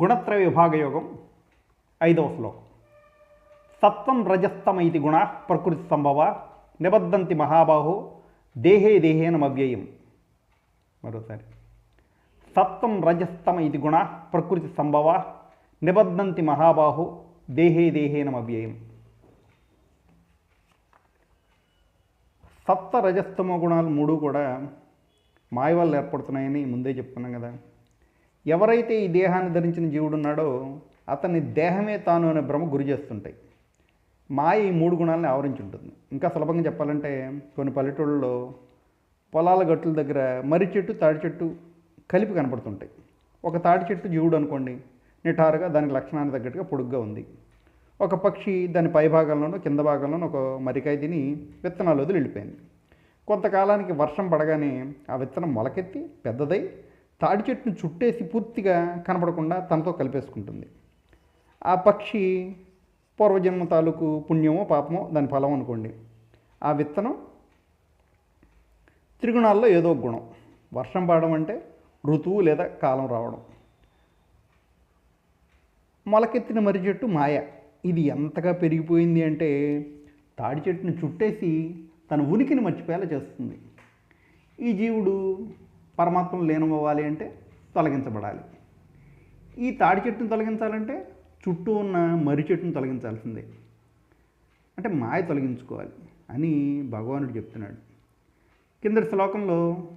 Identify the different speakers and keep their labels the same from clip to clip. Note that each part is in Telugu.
Speaker 1: గుణత్రయ విభాగయోగం ఐదవ శ్లోకం. సత్వం రజస్తమైతి గుణ ప్రకృతి సంభవ నిబద్ధంతి మహాబాహో దేహే దేహేన అవ్యయం మరోసారి. సత్వం రజస్తమ ఇది గుణ ప్రకృతి సంభవ నిబద్ధంతి మహాబాహో దేహే దేహేన అవ్యయం సప్త రజస్తమ గుణాలు మూడు కూడా మాయ వల్ల ఏర్పడుతున్నాయని ముందే చెప్పుకున్నాం కదా. ఎవరైతే ఈ దేహాన్ని ధరించిన జీవుడు ఉన్నాడో అతని దేహమే తాను అనే భ్రమ గురి చేస్తుంటాయి. మాయ ఈ మూడు గుణాలని ఆవరించి ఉంటుంది ఇంకా సులభంగా చెప్పాలంటే కొన్ని పల్లెటూళ్ళలో పొలాల గట్టుల దగ్గర మర్రి చెట్టు తాడి చెట్టు కలిపి కనపడుతుంటాయి. ఒక తాడి చెట్టు జీవుడు అనుకోండి నిటారుగా దానికి లక్షణానికి తగ్గట్టుగా పొడుగ్గా ఉంది. ఒక పక్షి దాని పై భాగంలోనూ కింద భాగంలోనూ ఒక మరికాయ తిని విత్తనాలు వదిలి వెళ్ళిపోయింది. కొంతకాలానికి వర్షం పడగానే ఆ విత్తనం మొలకెత్తి పెద్దదై తాడి చెట్టును చుట్టేసి పూర్తిగా కనపడకుండా తనతో కలిపేసుకుంటుంది. ఆ పక్షి పూర్వజన్మ తాలూకు పుణ్యమో పాపమో దాని ఫలం అనుకోండి. ఆ విత్తనం త్రిగుణాల్లో ఏదో గుణం. వర్షం పడడం అంటే ఋతువు లేదా కాలం రావడం. మొలకెత్తిన మర్రి చెట్టు మాయ. ఇది ఎంతగా పెరిగిపోయింది అంటే తాడి చెట్టును చుట్టేసి తన ఉనికిని మర్చిపోయేలా చేస్తుంది. ఈ జీవుడు పరమాత్మను లీనమవ్వాలి అంటే తొలగించబడాలి. ఈ తాడి చెట్టును తొలగించాలంటే చుట్టూ ఉన్న మర్రి చెట్టును తొలగించాల్సిందే. అంటే మాయ తొలగించుకోవాలి అని భగవానుడు చెప్తున్నాడు. కిందటి శ్లోకంలో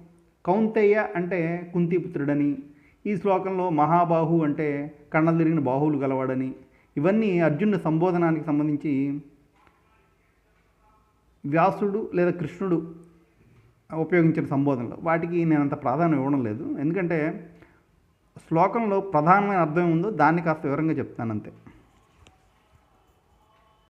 Speaker 1: కౌంతయ్య అంటే కుంతిపుత్రుడని ఈ శ్లోకంలో మహాబాహు అంటే కళ్ళలు తిరిగిన బాహువులు గలవాడని ఇవన్నీ అర్జునుడి సంబోధనానికి సంబంధించి వ్యాసుడు లేదా కృష్ణుడు ఉపయోగించిన సంబోధనలు. వాటికి నేను అంత ప్రాధాన్యం ఇవ్వడం లేదు. ఎందుకంటే శ్లోకంలో ప్రధానమైన అర్థం ఉందో దాన్ని కాస్త వివరంగా చెప్తాను అంతే.